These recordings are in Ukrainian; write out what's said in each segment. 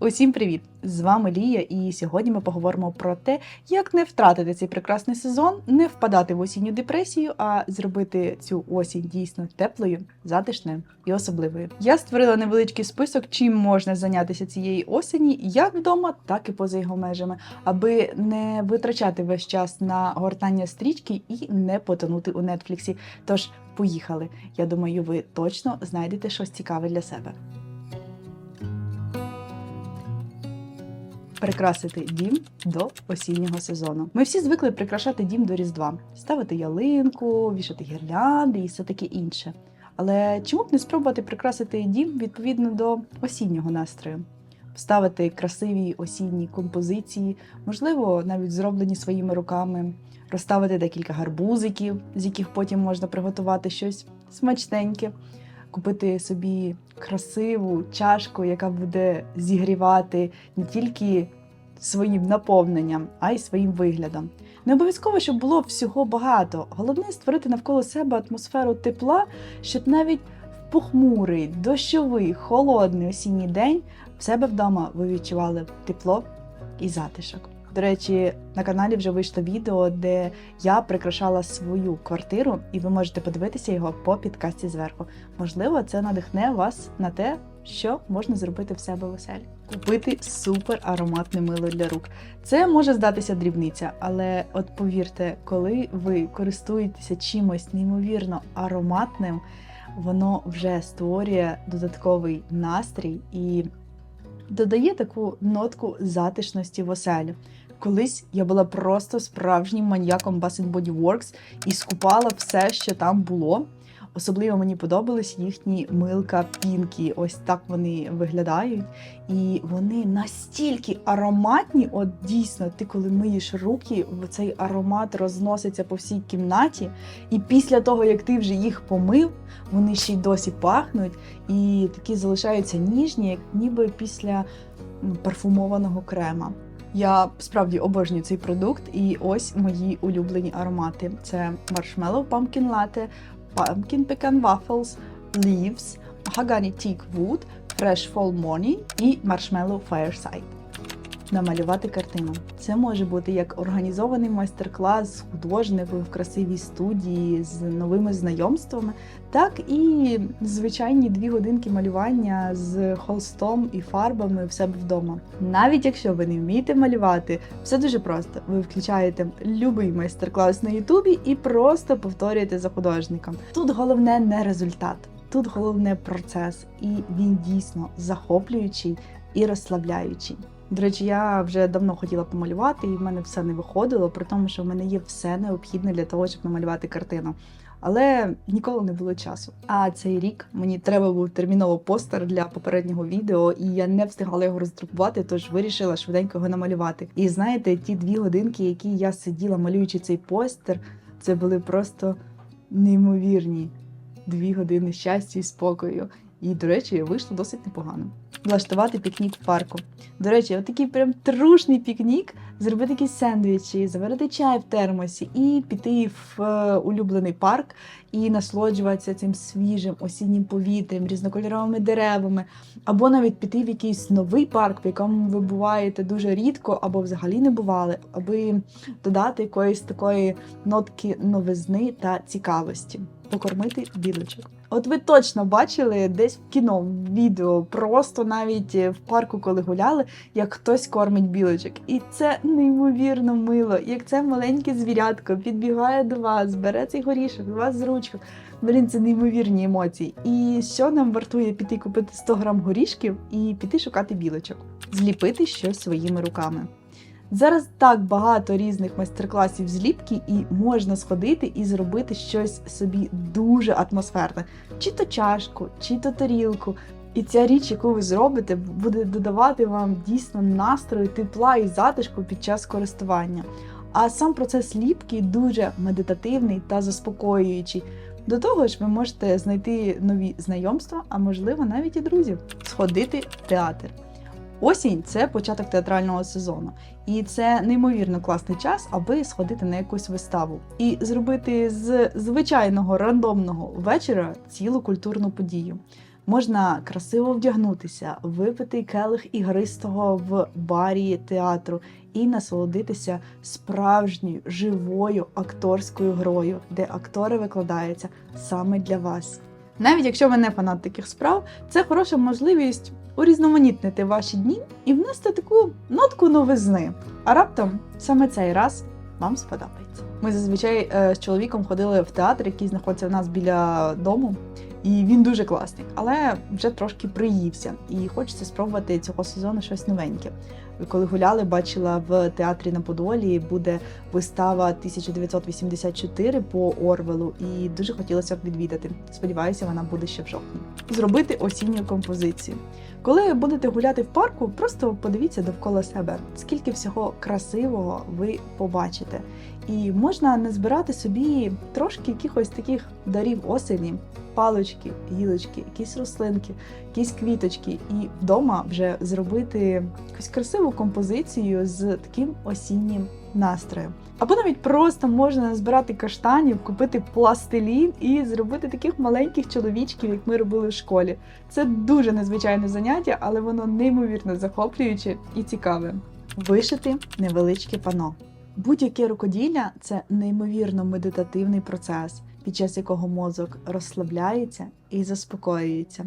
Усім привіт! З вами Лія, і сьогодні ми поговоримо про те, як не втратити цей прекрасний сезон, не впадати в осінню депресію, а зробити цю осінь дійсно теплою, затишною і особливою. Я створила невеличкий список, чим можна зайнятися цієї осені, як вдома, так і поза його межами, аби не витрачати весь час на гортання стрічки і не потонути у нетфліксі. Тож поїхали! Я думаю, ви точно знайдете щось цікаве для себе. Прикрасити дім до осіннього сезону. Ми всі звикли прикрашати дім до Різдва, ставити ялинку, вішати гірлянди і все таке інше. Але чому б не спробувати прикрасити дім відповідно до осіннього настрою? Вставити красиві осінні композиції, можливо, навіть зроблені своїми руками, розставити декілька гарбузиків, з яких потім можна приготувати щось смачненьке, купити собі красиву чашку, яка буде зігрівати не тільки своїм наповненням, а й своїм виглядом. Не обов'язково, щоб було всього багато. Головне створити навколо себе атмосферу тепла, щоб навіть в похмурий, дощовий, холодний осінній день в себе вдома ви відчували тепло і затишок. До речі, на каналі вже вийшло відео, де я прикрашала свою квартиру, і ви можете подивитися його по підкасті зверху. Можливо, це надихне вас на те, що можна зробити в себе в оселі. Купити супер ароматне мило для рук. Це може здатися дрібниця, але от повірте, коли ви користуєтеся чимось неймовірно ароматним, воно вже створює додатковий настрій і додає таку нотку затишності в оселю. Колись я була просто справжнім маньяком Bass Body Works і скупала все, що там було. Особливо мені подобались їхні милка пінкі. Ось так вони виглядають. І вони настільки ароматні, от дійсно, ти коли миєш руки, цей аромат розноситься по всій кімнаті. І після того, як ти вже їх помив, вони ще й досі пахнуть і такі залишаються ніжні, як ніби після парфумованого крема. Я справді обожнюю цей продукт, і ось мої улюблені аромати: це Marshmallow Pumpkin Latte, Pumpkin Pecan Waffles, Leaves, Mahogany Teak Wood, Fresh Fall Morning і Marshmallow Fireside. Намалювати картину. Це може бути як організований майстер-клас з художником в красивій студії з новими знайомствами, так і звичайні дві годинки малювання з холстом і фарбами в себе вдома. Навіть якщо ви не вмієте малювати, все дуже просто. Ви включаєте любий майстер-клас на Ютубі і просто повторюєте за художником. Тут головне не результат, тут головне процес, і він дійсно захоплюючий і розслабляючий. До речі, я вже давно хотіла помалювати, і в мене все не виходило, при тому, що в мене є все необхідне для того, щоб намалювати картину. Але ніколи не було часу. А цей рік мені треба був терміново постер для попереднього відео, і я не встигала його роздрукувати, тож вирішила швиденько його намалювати. І знаєте, ті дві годинки, які я сиділа, малюючи цей постер, це були просто неймовірні дві години щастя і спокою. І, до речі, вийшло досить непогано. Влаштувати пікнік в парку. До речі, отакий прям трушний пікнік, зробити якісь сендвічі, заварити чай в термосі і піти в е, улюблений парк і насолоджуватися цим свіжим осіннім повітрям, різнокольоровими деревами, або навіть піти в якийсь новий парк, в якому ви буваєте дуже рідко, або взагалі не бували, аби додати якоїсь такої нотки новизни та цікавості, покормити білочок. От ви точно бачили десь в кіно, відео, просто навіть в парку, коли гуляли, як хтось кормить білочок. І це неймовірно мило. Як це маленьке звірятко підбігає до вас, бере цей горішок, до вас з ручку. Блін, це неймовірні емоції. І що нам вартує піти купити 100 грам горішків і піти шукати білочок, зліпити щось своїми руками. Зараз так багато різних майстер-класів зліпки, і можна сходити і зробити щось собі дуже атмосферне, чи то чашку, чи то тарілку. І ця річ, яку ви зробите, буде додавати вам дійсно настрою, тепла і затишку під час користування. А сам процес ліпки дуже медитативний та заспокоюючий. До того ж, ви можете знайти нові знайомства, а можливо навіть і друзів, сходити в театр. Осінь це початок театрального сезону, і це неймовірно класний час, аби сходити на якусь виставу і зробити з звичайного рандомного вечора цілу культурну подію. Можна красиво вдягнутися, випити келих ігристого в барі театру і насолодитися справжньою живою акторською грою, де актори викладаються саме для вас. Навіть якщо ви не фанат таких справ, це хороша можливість урізноманітнити ваші дні і внести таку нотку новизни. А раптом саме цей раз вам сподобається. Ми зазвичай е, з чоловіком ходили в театр, який знаходиться в нас біля дому. І він дуже класний, але вже трошки приївся. І хочеться спробувати цього сезону щось новеньке. Коли гуляли, бачила в театрі на Подолі буде вистава 1984 по Орвелу, і дуже хотілося б відвідати. Сподіваюся, вона буде ще в жовтні. Зробити осінню композицію. Коли будете гуляти в парку, просто подивіться довкола себе, скільки всього красивого ви побачите. І можна назбирати собі трошки якихось таких дарів осені, палочки, гілочки, якісь рослинки, якісь квіточки, і вдома вже зробити якусь красиву композицію з таким осіннім настроєм. Або навіть просто можна назбирати каштанів, купити пластилін і зробити таких маленьких чоловічків, як ми робили в школі. Це дуже незвичайне заняття, але воно неймовірно захоплююче і цікаве. Вишити невеличке пано. Будь-яке рукоділля це неймовірно медитативний процес, під час якого мозок розслабляється і заспокоюється.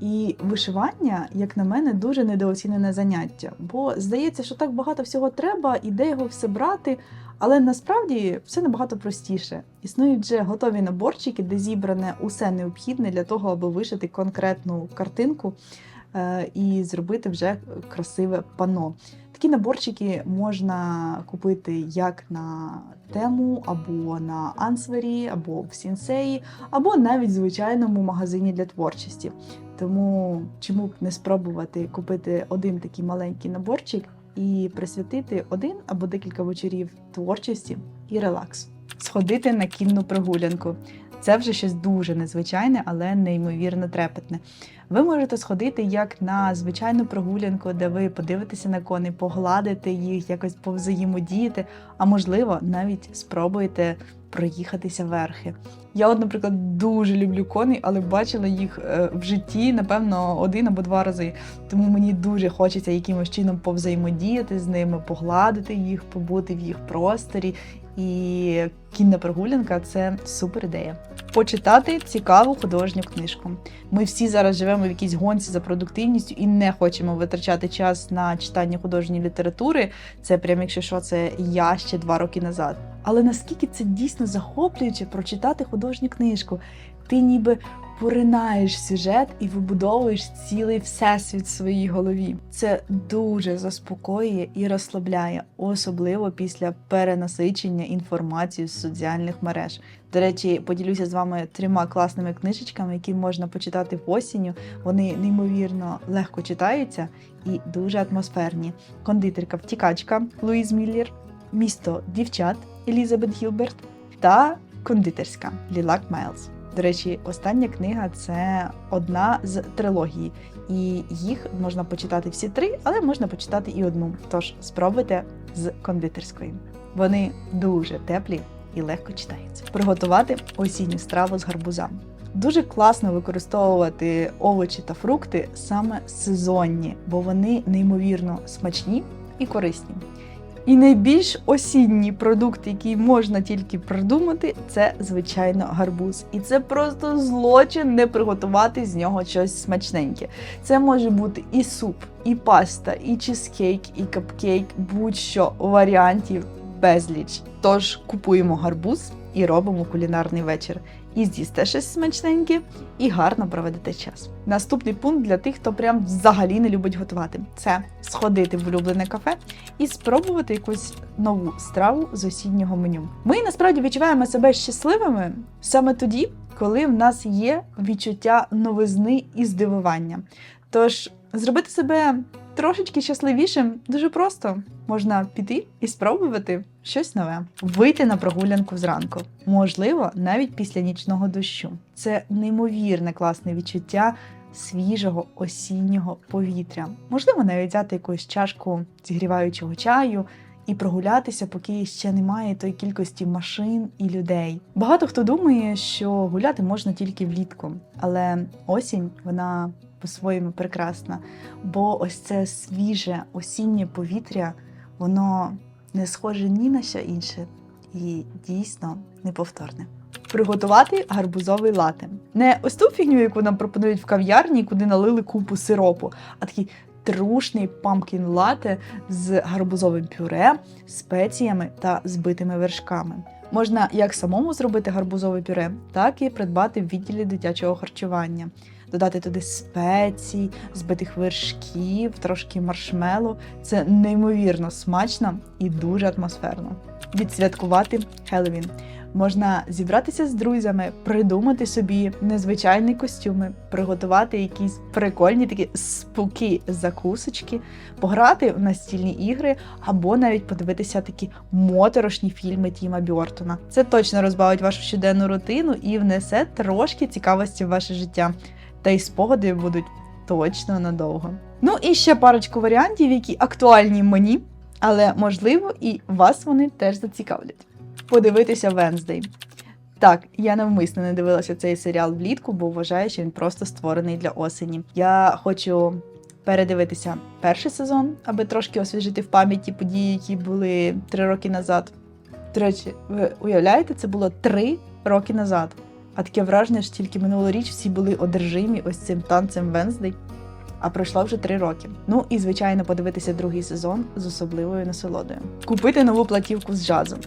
І вишивання, як на мене, дуже недооцінене заняття, бо здається, що так багато всього треба, і де його все брати. Але насправді все набагато простіше. Існують вже готові наборчики, де зібране усе необхідне для того, аби вишити конкретну картинку і зробити вже красиве пано. Такі наборчики можна купити як на тему, або на Ансвері, або в Сінсеї, або навіть в звичайному магазині для творчості. Тому чому б не спробувати купити один такий маленький наборчик і присвятити один або декілька вечорів творчості і релаксу. Сходити на кінну прогулянку. Це вже щось дуже незвичайне, але неймовірно трепетне. Ви можете сходити як на звичайну прогулянку, де ви подивитеся на коней, погладите їх, якось повзаємодіяти, а можливо, навіть спробуєте проїхатися верхи. Я, от, наприклад, дуже люблю коней, але бачила їх е, в житті, напевно, один або два рази. Тому мені дуже хочеться якимось чином повзаємодіяти з ними, погладити їх, побути в їх просторі. І кінна прогулянка це супер ідея. Почитати цікаву художню книжку. Ми всі зараз живемо в якійсь гонці за продуктивністю і не хочемо витрачати час на читання художньої літератури. Це прям, якщо що, це я ще два роки назад. Але наскільки це дійсно захоплююче прочитати художню книжку? Ти ніби поринаєш сюжет і вибудовуєш цілий всесвіт в своїй голові. Це дуже заспокоює і розслабляє, особливо після перенасичення інформацією з соціальних мереж. До речі, поділюся з вами трьома класними книжечками, які можна почитати осінню. Вони неймовірно легко читаються і дуже атмосферні. Кондитерка втікачка Луїз Міллер, місто дівчат Елізабет Гілберт та кондитерська Лілак Майлз. До речі, остання книга це одна з трилогії, і їх можна почитати всі три, але можна почитати і одну. Тож спробуйте з кондитерської. Вони дуже теплі і легко читаються. Приготувати осінню страву з гарбуза. Дуже класно використовувати овочі та фрукти саме сезонні, бо вони неймовірно смачні і корисні. І найбільш осінній продукт, який можна тільки придумати, це звичайно гарбуз. І це просто злочин не приготувати з нього щось смачненьке. Це може бути і суп, і паста, і чизкейк, і капкейк, будь-що варіантів безліч. Тож купуємо гарбуз і робимо кулінарний вечір. І з'їсте щось смачненьке, і гарно проведете час. Наступний пункт для тих, хто прям взагалі не любить готувати, це сходити в улюблене кафе і спробувати якусь нову страву з осіннього меню. Ми насправді відчуваємо себе щасливими саме тоді, коли в нас є відчуття новизни і здивування. Тож зробити себе трошечки щасливішим дуже просто. Можна піти і спробувати щось нове, вийти на прогулянку зранку, можливо, навіть після нічного дощу. Це неймовірне класне відчуття свіжого осіннього повітря. Можливо, навіть взяти якусь чашку зігріваючого чаю і прогулятися, поки ще немає тої кількості машин і людей. Багато хто думає, що гуляти можна тільки влітку, але осінь вона по-своєму прекрасна, бо ось це свіже осіннє повітря, воно не схоже ні на що інше і дійсно неповторне. Приготувати гарбузовий лате. Не ось ту фігню, яку нам пропонують в кав'ярні, куди налили купу сиропу, а такий трушний памкін лате з гарбузовим пюре, спеціями та збитими вершками. Можна як самому зробити гарбузове пюре, так і придбати в відділі дитячого харчування. Додати туди спецій, збитих вершків, трошки маршмелу. Це неймовірно смачно і дуже атмосферно. Відсвяткувати Хеллоуін. Можна зібратися з друзями, придумати собі незвичайні костюми, приготувати якісь прикольні такі спуки закусочки, пограти в настільні ігри або навіть подивитися такі моторошні фільми Тіма Бьортона. Це точно розбавить вашу щоденну рутину і внесе трошки цікавості в ваше життя. Та й спогади будуть точно надовго. Ну і ще парочку варіантів, які актуальні мені, але можливо і вас вони теж зацікавлять подивитися Венздей. Так, я навмисно не дивилася цей серіал влітку, бо вважаю, що він просто створений для осені. Я хочу передивитися перший сезон, аби трошки освіжити в пам'яті події, які були три роки назад. До речі, ви уявляєте, це було три роки назад. А таке враження, що тільки минулоріч всі були одержимі ось цим танцем Венздей. А пройшло вже три роки. Ну і звичайно, подивитися другий сезон з особливою насолодою. Купити нову платівку з джазом.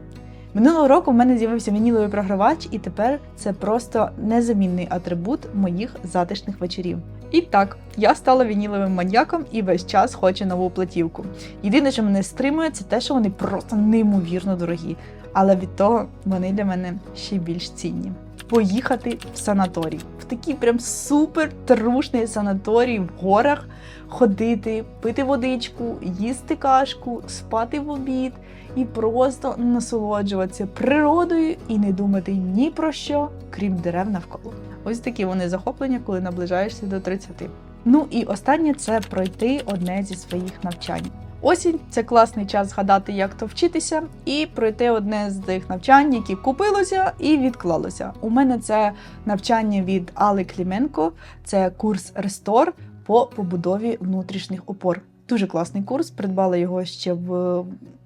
Минулого року в мене з'явився вініловий програвач, і тепер це просто незамінний атрибут моїх затишних вечорів. І так, я стала вініловим маньяком і весь час хочу нову платівку. Єдине, що мене стримує, це те, що вони просто неймовірно дорогі. Але від того вони для мене ще більш цінні. Поїхати в санаторій, в такий прям супер трушний санаторій в горах, ходити, пити водичку, їсти кашку, спати в обід і просто насолоджуватися природою і не думати ні про що, крім дерев навколо. Ось такі вони захоплення, коли наближаєшся до 30. Ну і останнє це пройти одне зі своїх навчань. Осінь це класний час згадати, як то вчитися, і пройти одне з тих навчань, які купилося і відклалося. У мене це навчання від Али Кліменко, це курс Рестор по побудові внутрішніх опор. Дуже класний курс. Придбала його ще в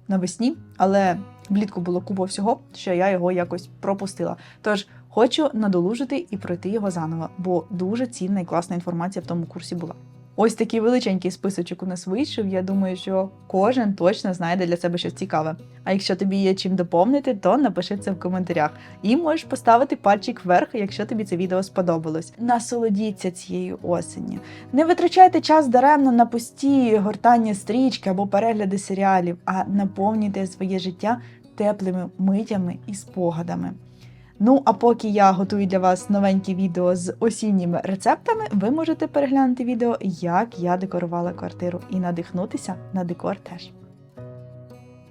навесні, але влітку було купа всього, що я його якось пропустила. Тож хочу надолужити і пройти його заново, бо дуже цінна і класна інформація в тому курсі була. Ось такий величенький списочок у нас вийшов. Я думаю, що кожен точно знайде для себе щось цікаве. А якщо тобі є чим доповнити, то напиши це в коментарях. І можеш поставити пальчик вверх, якщо тобі це відео сподобалось. Насолодіться цією осені. Не витрачайте час даремно на пусті гортання стрічки або перегляди серіалів, а наповнюйте своє життя теплими митями і спогадами. Ну, а поки я готую для вас новенькі відео з осінніми рецептами, ви можете переглянути відео, як я декорувала квартиру, і надихнутися на декор теж.